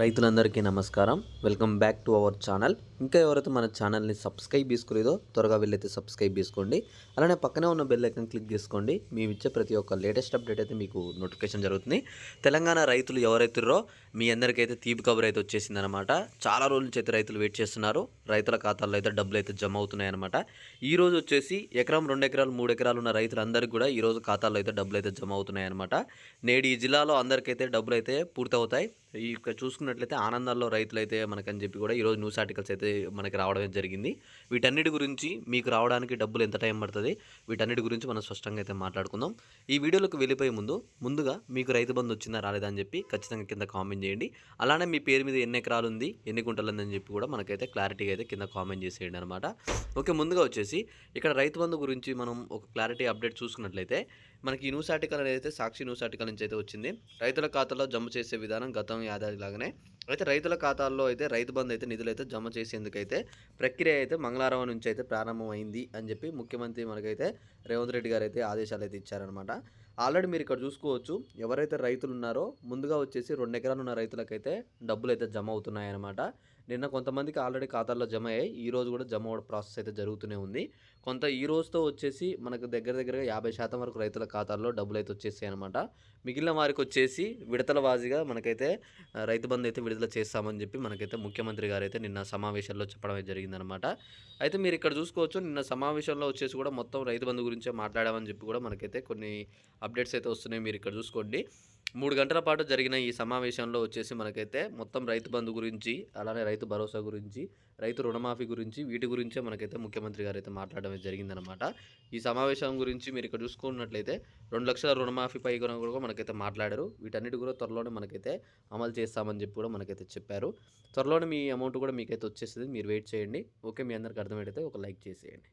రైతులందరికీ నమస్కారం. Welcome back to our channel ఇంకా ఎవరైతే మన ఛానల్ని సబ్స్క్రైబ్ చేసుకోలేదో త్వరగా వెళ్ళైతే సబ్స్క్రైబ్ చేసుకోండి. అలానే పక్కనే ఉన్న బెల్ ఐకన్ క్లిక్ చేసుకోండి. మేము ఇచ్చే ప్రతి ఒక్క లేటెస్ట్ అప్డేట్ అయితే మీకు నోటిఫికేషన్ జరుగుతుంది. తెలంగాణ రైతులు ఎవరైతుర్రో మీ అందరికైతే తీపి కబురు అయితే వచ్చేసిందనమాట చాలా రోజుల నుంచి అయితే రైతులు వెయిట్ చేస్తున్నారు. రైతుల ఖాతాల్లో అయితే డబ్బులు అయితే జమ అవుతున్నాయన్నమాట. ఈరోజు వచ్చేసి ఎకరం రెండు ఎకరాలు మూడు ఎకరాలు ఉన్న రైతులందరికీ కూడా ఈ రోజు ఖాతాల్లో అయితే డబ్బులు అయితే జమ అవుతున్నాయన్నమాట. నేడు ఈ జిల్లాలో అందరికైతే డబ్బులు అయితే పూర్తవుతాయి. ఈ చూసుకున్నట్లయితే ఆనందాల్లో రైతులైతే మనకని చెప్పి కూడా ఈరోజు న్యూస్ ఆర్టికల్స్ అయితే మనకి రావడం జరిగింది. వీటన్నిటి గురించి మీకు రావడానికి డబ్బులు ఎంత టైం పడుతుంది? వీటన్నిటి గురించి మనం స్పష్టంగా అయితే మాట్లాడుకుందాం. ఈ వీడియోలోకి వెళ్ళిపోయే ముందు ముందుగా మీకు రైతు బంధు వచ్చిందా రాలేదా అని చెప్పి ఖచ్చితంగా కింద కామెంట్ చేయండి. అలానే మీ పేరు మీద ఎన్ని ఎకరాలు ఉంది ఎన్ని గుంటలు ఉందని చెప్పి కూడా మనకైతే క్లారిటీగా అయితే కింద కామెంట్ చేసేయండి అనమాట ఓకే ముందుగా వచ్చేసి ఇక్కడ రైతు బంధు గురించి మనం ఒక క్లారిటీ అప్డేట్ చూసుకున్నట్లయితే మనకి ఈ న్యూస్ ఆర్టికల్ అనేది అయితే సాక్షి న్యూస్ ఆర్టికల్ నుంచి అయితే వచ్చింది. రైతుల ఖాతాలో జమ చేసే విధానం గతం యాదాది లాగానే. అయితే రైతుల ఖాతాల్లో అయితే రైతు బంధు అయితే నిధులు అయితే జమ చేసేందుకైతే ప్రక్రియ అయితే మంగళవారం నుంచి అయితే ప్రారంభమైంది అని చెప్పి ముఖ్యమంత్రి మనకైతే రేవంత్ రెడ్డి గారు అయితే ఆదేశాలు అయితే ఇచ్చారనమాట ఆల్రెడీ మీరు ఇక్కడ చూసుకోవచ్చు ఎవరైతే రైతులు ఉన్నారో ముందుగా వచ్చేసి రెండు ఎకరాలు ఉన్న రైతులకైతే డబ్బులు అయితే జమ అవుతున్నాయన్నమాట. నిన్న కొంతమందికి ఆల్రెడీ ఖాతాల్లో జమ అయ్యాయి. ఈ రోజు కూడా జమ అవ్వడం ప్రాసెస్ అయితే జరుగుతూనే ఉంది. కొంత ఈ రోజుతో వచ్చేసి మనకు దగ్గర దగ్గరగా యాభై శాతం వరకు రైతుల ఖాతాల్లో డబ్బులు అయితే వచ్చేసాయి అనమాట మిగిలిన వారికి వచ్చేసి విడతల వాజీగా మనకైతే రైతు బంధు అయితే విడుదల చేస్తామని చెప్పి మనకైతే ముఖ్యమంత్రి గారు అయితే నిన్న సమావేశంలో చెప్పడం జరిగిందనమాట అయితే మీరు ఇక్కడ చూసుకోవచ్చు నిన్న సమావేశంలో వచ్చేసి కూడా మొత్తం రైతు బంధు గురించే మాట్లాడామని చెప్పి కూడా మనకైతే కొన్ని అప్డేట్స్ అయితే వస్తున్నాయి మీరు ఇక్కడ చూసుకోండి. మూడు గంటల పాటు జరిగిన ఈ సమావేశంలో వచ్చేసి మనకైతే మొత్తం రైతు బంధు గురించి అలానే రైతు భరోసా గురించి రైతు రుణమాఫీ గురించి వీటి గురించే మనకైతే ముఖ్యమంత్రి గారు అయితే మాట్లాడడం జరిగిందనమాట ఈ సమావేశం గురించి మీరు ఇక్కడ చూసుకున్నట్లయితే రెండు లక్షల రుణమాఫీ పై కూడా కూడా మనకైతే మాట్లాడారు. వీటన్నిటి కూడా త్వరలోనే మనకైతే అమలు చేస్తామని చెప్పి కూడా మనకైతే చెప్పారు. త్వరలోనే మీ అమౌంట్ కూడా మీకైతే వచ్చేస్తుంది. మీరు వెయిట్ చేయండి. ఓకే మీ అందరికి అర్థమైతే ఒక లైక్ చేసేయండి.